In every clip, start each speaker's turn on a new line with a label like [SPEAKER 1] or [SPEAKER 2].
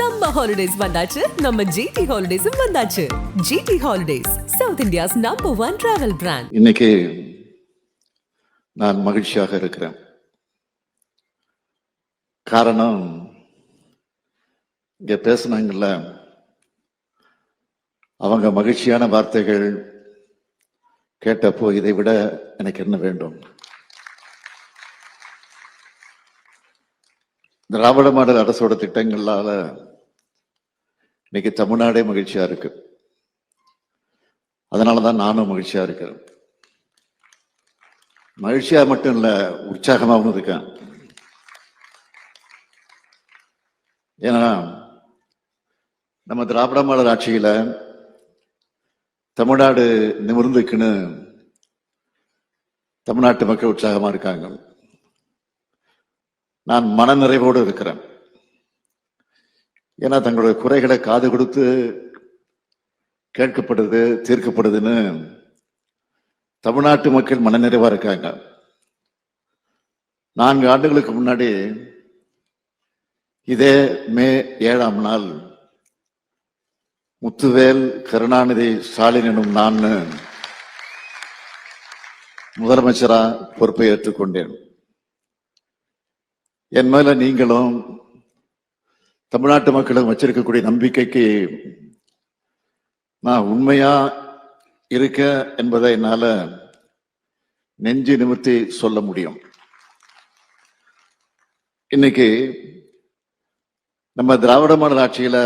[SPEAKER 1] Summer holidays வந்தாச்சு. நம்ம GT ஹாலிடேஸும் வந்தாச்சு. GT holidays South India's number one travel brand
[SPEAKER 2] இன்னைக்கு நான் மகிழ்ச்சியாக இருக்கிறேன். காரணம் இங்க பேசினாங்கல்ல அவங்க மகிழ்ச்சியான வார்த்தைகள் கேட்டப்போ இதை விட எனக்கு என்ன வேண்டும்? திராவிட மாடல் அரசோட திட்டங்களால இன்னைக்கு தமிழ்நாடே மகிழ்ச்சியா இருக்கு. அதனாலதான் நானும் மகிழ்ச்சியா இருக்கிறேன். மகிழ்ச்சியா மட்டும் இல்லை உற்சாகமாகவும் இருக்கேன். ஏன்னா நம்ம திராவிட மாடல் ஆட்சியில தமிழ்நாடு நிமிர்ந்துக்குன்னு தமிழ்நாட்டு மக்கள் உற்சாகமா இருக்காங்க. நான் மன நிறைவோடு இருக்கிறேன். ஏன்னா தங்களுடைய குறைகளை காது கொடுத்து கேட்கப்படுது தீர்க்கப்படுதுன்னு தமிழ்நாட்டு மக்கள் மனநிறைவாக இருக்காங்க. நான்கு ஆண்டுகளுக்கு முன்னாடி இதே மே ஏழாம் நாள் முத்துவேல் கருணாநிதி ஸ்டாலின் எனும் நான் முதலமைச்சரா பொறுப்பை ஏற்றுக்கொண்டேன். என் மேல நீங்களும் தமிழ்நாட்டு மக்களும் வச்சிருக்கக்கூடிய நம்பிக்கைக்கு நான் உண்மையா இருக்க என்பதை என்னால நெஞ்சு நிமிர்த்தி சொல்ல முடியும். இன்னைக்கு நம்ம திராவிட மாடல் ஆட்சியில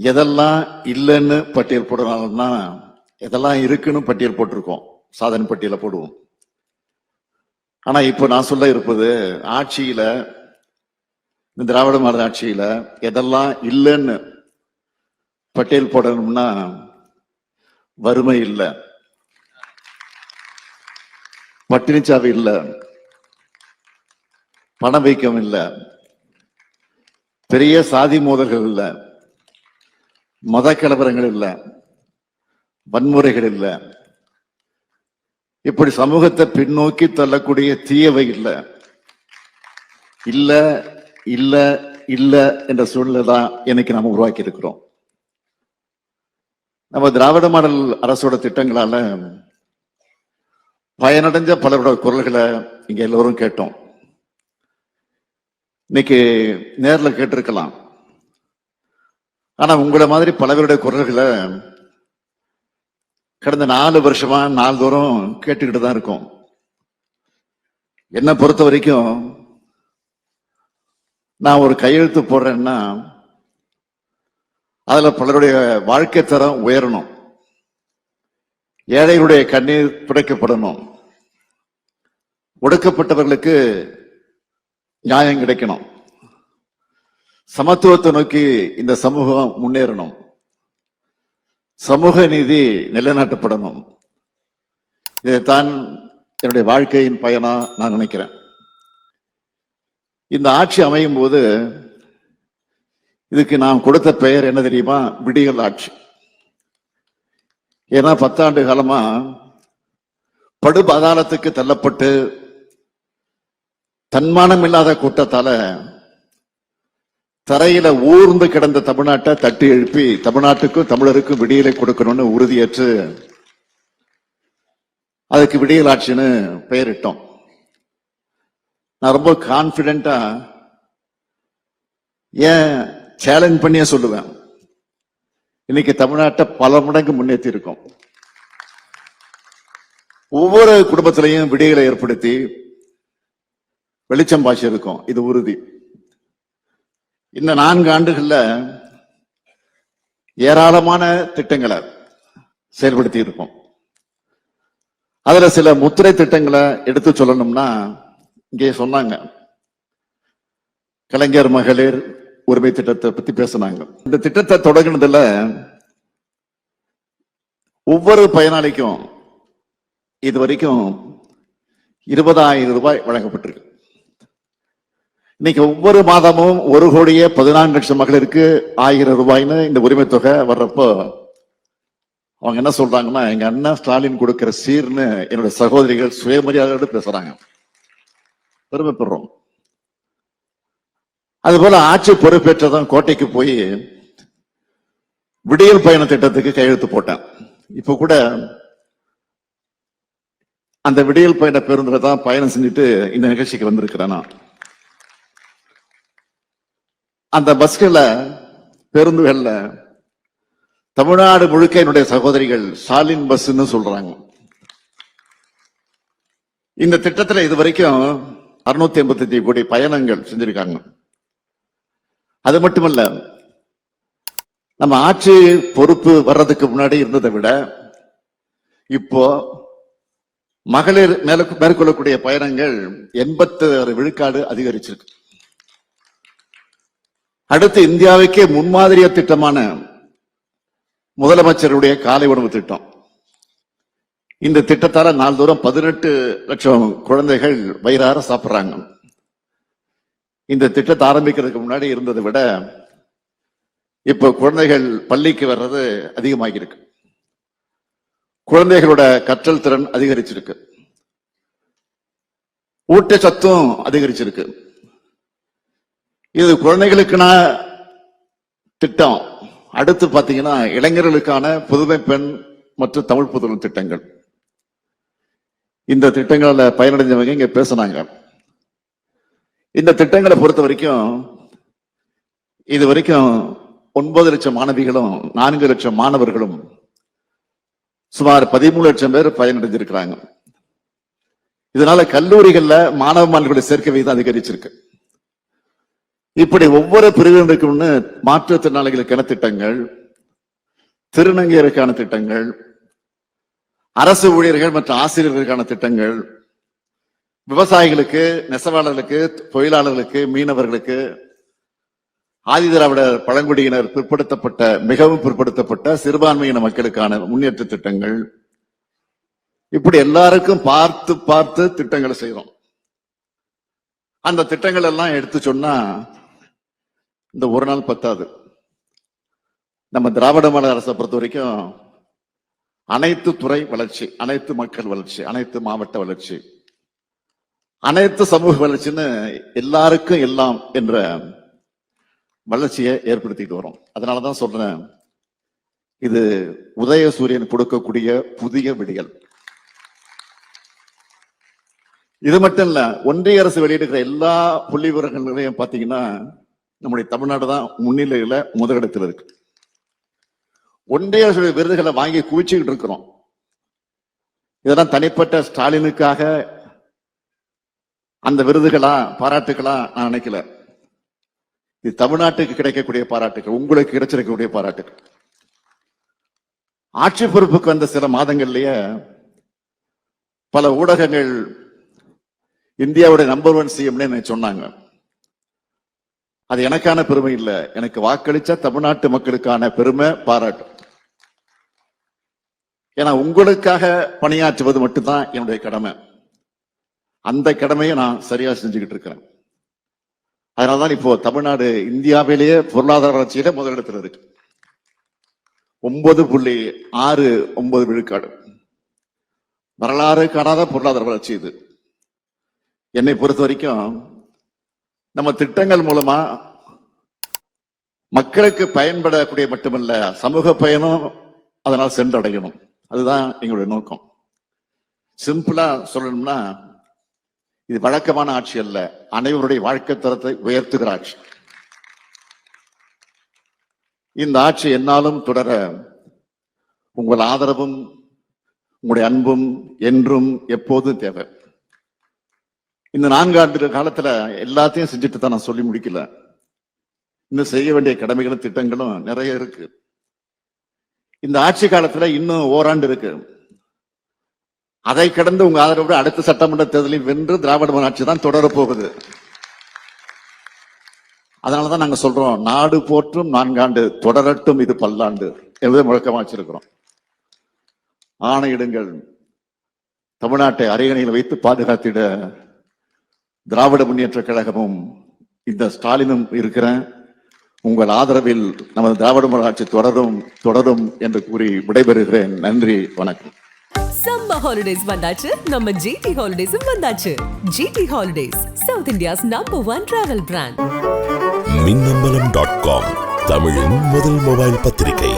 [SPEAKER 2] எதெல்லாம் இல்லைன்னு பட்டியல் போடுறாங்கன்னா எதெல்லாம் இருக்குன்னு பட்டியல் போட்டிருக்கோம். சாதனை பட்டியல போடுவோம். ஆனா இப்ப நான் சொல்ல இருப்பது ஆட்சியில இந்த திராவிட மாடல் ஆட்சியில எதெல்லாம் இல்லைன்னு பட்டியல் போடணும்னா வறுமை இல்ல. பட்டினிச்சாவு பண வைக்கம் இல்லை. பெரிய சாதி மோதல்கள் இல்லை. மத கலவரங்கள் இல்லை. வன்முறைகள் இல்லை. இப்படி சமூகத்தை பின்னோக்கி தள்ளக்கூடிய தீயவை இல்லை. இல்லை இல்ல இல்ல என்ற சூழ்நிலை தான் இன்னைக்கு நாம உருவாக்கி இருக்கிறோம். நம்ம திராவிட மாடல் அரசோட திட்டங்களால பயனடைஞ்ச பலரோட குரல்களை இங்க எல்லோரும் கேட்டோம். இன்னைக்கு நேரில் கேட்டிருக்கலாம். ஆனா உங்களை மாதிரி பலவருடைய குரல்களை கடந்த நாலு வருஷமா நாள்தோறும் கேட்டுக்கிட்டு தான் இருக்கோம். என்னை பொறுத்த வரைக்கும் நான் ஒரு கையெழுத்து போடுறேன்னா அதுல பலருடைய வாழ்க்கை தரம் உயரணும். ஏழைகளுடைய கண்ணீர் துடைக்கப்படணும் ஒடுக்கப்பட்டவர்களுக்கு நியாயம் கிடைக்கணும். சமத்துவத்தை நோக்கி இந்த சமூகம் முன்னேறணும். சமூக நீதி நிலைநாட்டப்படணும். இதைத்தான் என்னுடைய வாழ்க்கையின் பயனா நான் நினைக்கிறேன். இந்த ஆட்சி அமையும் போது இதுக்கு நாம் கொடுத்த பெயர் என்ன தெரியுமா? விடியல் ஆட்சி. ஏன்னா பத்தாண்டு காலமா படு பாதாளத்துக்கு தள்ளப்பட்டு தன்மானம் இல்லாத கூட்டத்தால தரையில ஊர்ந்து கிடந்த தமிழ்நாட்டை தட்டி எழுப்பி தமிழ்நாட்டுக்கும் தமிழருக்கும் விடியலை கொடுக்கணும்னு உறுதியேற்று அதுக்கு விடியல் ஆட்சின்னு பெயரிட்டோம். நான் ரொம்ப கான்பிடண்டா ஏன் சேலஞ்ச் பண்ணியே சொல்லுவேன். இன்னைக்கு தமிழ்நாட்டை பல மடங்கு முன்னேற்றி இருக்கோம் ஒவ்வொரு குடும்பத்திலையும் விடைகளை ஏற்படுத்தி வெளிச்சம் பாய்ச்சி இருக்கும் இது உறுதி. இந்த நான்கு ஆண்டுகள்ல ஏராளமான திட்டங்களை செயல்படுத்தி இருக்கோம் அதுல சில முத்திரை திட்டங்களை எடுத்து சொல்லணும்னா இங்கே சொன்னாங்க. கலைஞர் மகளிர் உரிமை திட்டத்தை பத்தி பேசினாங்க. இந்த திட்டத்தை தொடங்கினதுல ஒவ்வொரு பயனாளிக்கும் இது வரைக்கும் இருபதாயிரம் ரூபாய் வழங்கப்பட்டிருக்கு. இன்னைக்கு ஒவ்வொரு மாதமும் ஒரு கோடியே பதினான்கு லட்சம் மகளிருக்கு ஆயிரம் ரூபாய்னு இந்த உரிமை தொகை வர்றப்போ அவங்க என்ன சொல்றாங்கன்னா எங்க அண்ணன் ஸ்டாலின் கொடுக்கிற சீர்னு என்னோட சகோதரிகள் சுயமரியாதையோடு பேசுறாங்க. பெருமைப்படுறோம். அதுபோல ஆட்சி பொறுப்பேற்றதான் கோட்டைக்கு போய் விடியல் பயண திட்டத்துக்கு கையெழுத்து போட்டேன். இப்ப கூட அந்த விடியல் பயண பேருந்துல தான் பயணம் செஞ்சுட்டு இந்த நிகழ்ச்சிக்கு வந்திருக்கிறேன் நான். அந்த பஸ்கள பேருந்துகள்ல தமிழ்நாடு முழுக்க என்னுடைய சகோதரிகள் ஸ்டாலின் பஸ்ன்னு சொல்றாங்க. இந்த திட்டத்துல இது வரைக்கும் அறுநூத்தி எண்பத்தி கோடி பயணங்கள் செஞ்சிருக்காங்க. அது மட்டுமல்ல நம்ம ஆட்சி பொறுப்பு வர்றதுக்கு முன்னாடி இருந்ததை விட இப்போ மகளிர் மேல மேற்கொள்ளக்கூடிய பயணங்கள் எண்பத்தி ஆறு விழுக்காடு அதிகரிச்சிருக்கு. அடுத்து இந்தியாவுக்கே முன்மாதிரிய திட்டமான முதலமைச்சருடைய காலை உணவு திட்டம். இந்த திட்டத்தால நாள்தோறும் பதினெட்டு லட்சம் குழந்தைகள் வயிறார சாப்பிடுறாங்க. இந்த திட்டத்தை ஆரம்பிக்கிறதுக்கு முன்னாடி இருந்ததை விட இப்போ குழந்தைகள் பள்ளிக்கு வர்றது அதிகமாகியிருக்கு. குழந்தைகளோட கற்றல் திறன் அதிகரிச்சிருக்கு. ஊட்டச்சத்தும் அதிகரிச்சிருக்கு. இது குழந்தைகளுக்குனா திட்டம். அடுத்து பார்த்தீங்கன்னா இளைஞர்களுக்கான புதுமை பெண் மற்றும் தமிழ் புதுமை திட்டங்கள். இந்த திட்டங்களில் பயனடைஞ்சவங்க இங்க பேசுனாங்க. இந்த திட்டங்களை பொறுத்த வரைக்கும் இது வரைக்கும் ஒன்பது லட்சம் மாணவிகளும் நான்கு லட்சம் மாணவர்களும் சுமார் பதிமூணு லட்சம் பேர் பயனடைஞ்சிருக்கிறாங்க. இதனால கல்லூரிகள்ல மாணவ மாணவர்களுடைய சேர்க்கை விகிதம் அதிகரிச்சிருக்கு. இப்படி ஒவ்வொரு பிரிவினருக்கும்னு மாற்றுத்திறனாளிகளுக்கான திட்டங்கள் திருநங்கையருக்கான திட்டங்கள் அரசு ஊழியர்கள் மற்றும் ஆசிரியர்களுக்கான திட்டங்கள் விவசாயிகளுக்கு நெசவாளர்களுக்கு தொழிலாளர்களுக்கு மீனவர்களுக்கு ஆதிதிராவிடர் பழங்குடியினர் பிற்படுத்தப்பட்ட மிகவும் பிற்படுத்தப்பட்ட சிறுபான்மையின மக்களுக்கான முன்னேற்ற திட்டங்கள். இப்படி எல்லாருக்கும் பார்த்து பார்த்து திட்டங்களை செய்யறோம் அந்த திட்டங்கள் எல்லாம் எடுத்து சொன்னா இந்த ஒரு நாள் பத்தாது. நம்ம திராவிட மாநில அரசை பொறுத்த வரைக்கும் அனைத்து துறை வளர்ச்சி அனைத்து மக்கள் வளர்ச்சி அனைத்து மாவட்ட வளர்ச்சி அனைத்து சமூக வளர்ச்சின்னு எல்லாருக்கும் எல்லாம் என்ற வளர்ச்சியை ஏற்படுத்திட்டு வரோம். அதனாலதான் சொல்றேன் இது உதய சூரியன் கொடுக்கக்கூடிய புதிய விடிகள் இது மட்டும் இல்ல ஒன்றிய அரசு வெளியிடுகிற எல்லா புள்ளி விவரங்களையும் பாத்தீங்கன்னா நம்முடைய தமிழ்நாடு தான் முன்னிலையில முதலிடத்தில் இருக்கு. ஒன்றிய விருதுகளை வாங்கி குவிச்சுக்கிட்டு இருக்கிறோம். இதெல்லாம் தனிப்பட்ட ஸ்டாலினுக்காக அந்த விருதுகளா பாராட்டுகளா நான் நினைக்கல. இது தமிழ்நாட்டுக்கு கிடைக்கக்கூடிய பாராட்டுகள் உங்களுக்கு கிடைச்சிருக்கக்கூடிய பாராட்டுகள். ஆட்சி பொறுப்புக்கு வந்த சில மாதங்கள்லயே பல ஊடகங்கள் இந்தியாவுடைய நம்பர் ஒன் சிஎம்னு சொன்னாங்க. அது எனக்கான பெருமை இல்லை. எனக்கு வாக்களிச்ச தமிழ்நாட்டு மக்களுக்கான பெருமை பாராட்டு. ஏன்னா உங்களுக்காக பணியாற்றுவது மட்டும்தான் என்னுடைய கடமை. அந்த கடமையை நான் சரியா செஞ்சுக்கிட்டு இருக்கிறேன். அதனாலதான் இப்போ தமிழ்நாடு இந்தியாவிலேயே பொருளாதார வளர்ச்சியில முதலிடத்தில் இருக்கு. ஒன்பது புள்ளி ஆறு ஒன்பது விழுக்காடு. வரலாறு காணாத பொருளாதார வளர்ச்சி இது. என்னை பொறுத்த வரைக்கும் நம்ம திட்டங்கள் மூலமா மக்களுக்கு பயன்படக்கூடிய மட்டுமல்ல சமூக பயனும் அதனால் சென்றடையணும். அதுதான் எங்களுடைய நோக்கம். சிம்பிளா சொல்லணும்னா இது வழக்கமான ஆட்சி அல்ல. அனைவருடைய வாழ்க்கை தரத்தை உயர்த்துகிற ஆட்சி. இந்த ஆட்சி என்னாலும் தொடர உங்கள் ஆதரவும் உங்களுடைய அன்பும் என்றும் எப்போதும் தேவை. இந்த நான்காண்டு காலத்துல எல்லாத்தையும் செஞ்சுட்டு தான் நான் சொல்லி முடிக்கல. இன்னும் செய்ய வேண்டிய கடமைகளும் திட்டங்களும் நிறைய இருக்கு. இந்த ஆட்சி காலத்துல இன்னும் ஓராண்டு இருக்கு. அதை கடந்து உங்க ஆதரவோடு அடுத்த சட்டமன்ற தேர்தலில் வென்று திராவிட மாடல் ஆட்சி தான் தொடரப் போகுது. அதனாலதான் நாங்க சொல்றோம் நாடு போற்றும் நான்காண்டு தொடரட்டும் இது பல்லாண்டு என்பதை முழக்கமா வச்சிருக்கிறோம். ஆணையிடுங்கள் தமிழ்நாட்டை அரியணையில் வைத்து பாதுகாத்திட திராவிட முன்னேற்ற கழகமும் இந்த ஸ்டாலினும் இருக்கிறேன். உங்கள் ஆதரவில் நமது திராவிட மாடல் ஆட்சி தொடரும் தொடரும் என்று கூறி விடைபெறுகிறேன். நன்றி வணக்கம்.
[SPEAKER 1] சம்மர் ஹாலிடேஸ் வந்தாச்சு. நம்ம ஜிடி ஹாலிடேஸும் வந்தாச்சு. GT holidays South India's number one travel brand
[SPEAKER 3] Minnambalam dot com தமிழின் முதல் மொபைல் பத்திரிகை.